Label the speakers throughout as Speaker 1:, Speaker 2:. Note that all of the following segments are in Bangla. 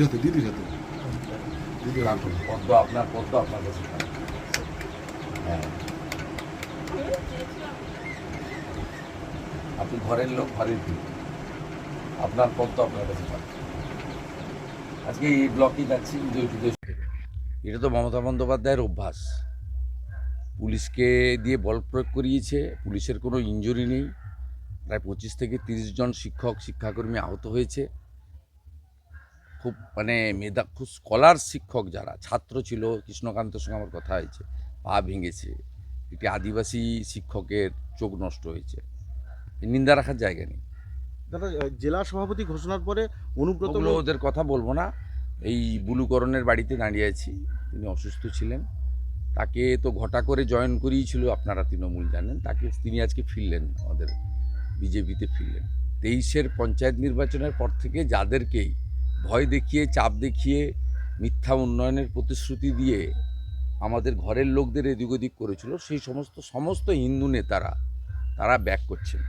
Speaker 1: হাতে দিদির হাতে দিদির
Speaker 2: রাখুন পদ্ম আপনার পদ্ম আপনার কাছে হ্যাঁ। আপনি ঘরের লোক, ঘরের দিন আপনার পদ্ম আপনার কাছে। আজকে এই ব্লকে যাচ্ছি এটা তো মমতা বন্দ্যোপাধ্যায়ের অভ্যাস। পুলিশকে দিয়ে বল প্রয়োগ করিয়েছে, পুলিশের কোনো ইঞ্জুরি নেই। প্রায় পঁচিশ থেকে তিরিশ জন শিক্ষক, শিক্ষাকর্মী আহত হয়েছে। খুব মানে মেধা খুব স্কলার শিক্ষক যারা ছাত্র ছিল কৃষ্ণকান্তের সঙ্গে আমার কথা হয়েছে পা ভেঙেছে। একটি আদিবাসী শিক্ষকের চোখ নষ্ট হয়েছে। নিন্দা রাখার জায়গা নেই।
Speaker 3: দাদা জেলা সভাপতি ঘোষণার পরে অনুব্রত
Speaker 2: ওদের কথা বলব না। এই বুলুকরণের বাড়িতে দাঁড়িয়ে আছি। তিনি অসুস্থ ছিলেন। তাকে তো ঘটা করে জয়েন করিয়েছিল আপনারা তৃণমূল জানেন। তাকে তিনি আজকে ফিরলেন আমাদের বিজেপিতে ফিরলেন। তেইশের পঞ্চায়েত নির্বাচনের পর থেকে যাদেরকেই ভয় দেখিয়ে, চাপ দেখিয়ে, মিথ্যা উন্নয়নের প্রতিশ্রুতি দিয়ে আমাদের ঘরের লোকদের এদিক ওদিক করেছিল, সেই সমস্ত সমস্ত হিন্দু নেতারা, তারা ব্যাক করছেন।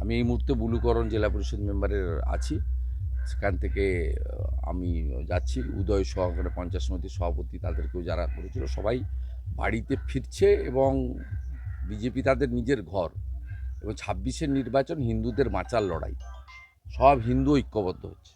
Speaker 2: আমি এই মুহূর্তে বুলুকরণ জেলা পরিষদ মেম্বারের আছি। সেখান থেকে আমি যাচ্ছি। উদয় সহকারে পঞ্চায়েত সমিতির সভাপতি তাদেরকেও যারা করেছিল, সবাই বাড়িতে ফিরছে এবং বিজেপি তাদের নিজের ঘর এবং ছাব্বিশের নির্বাচন হিন্দুদের মাচার লড়াই। সব হিন্দু ঐক্যবদ্ধ হচ্ছে।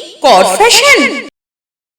Speaker 4: কর ফ্যাশন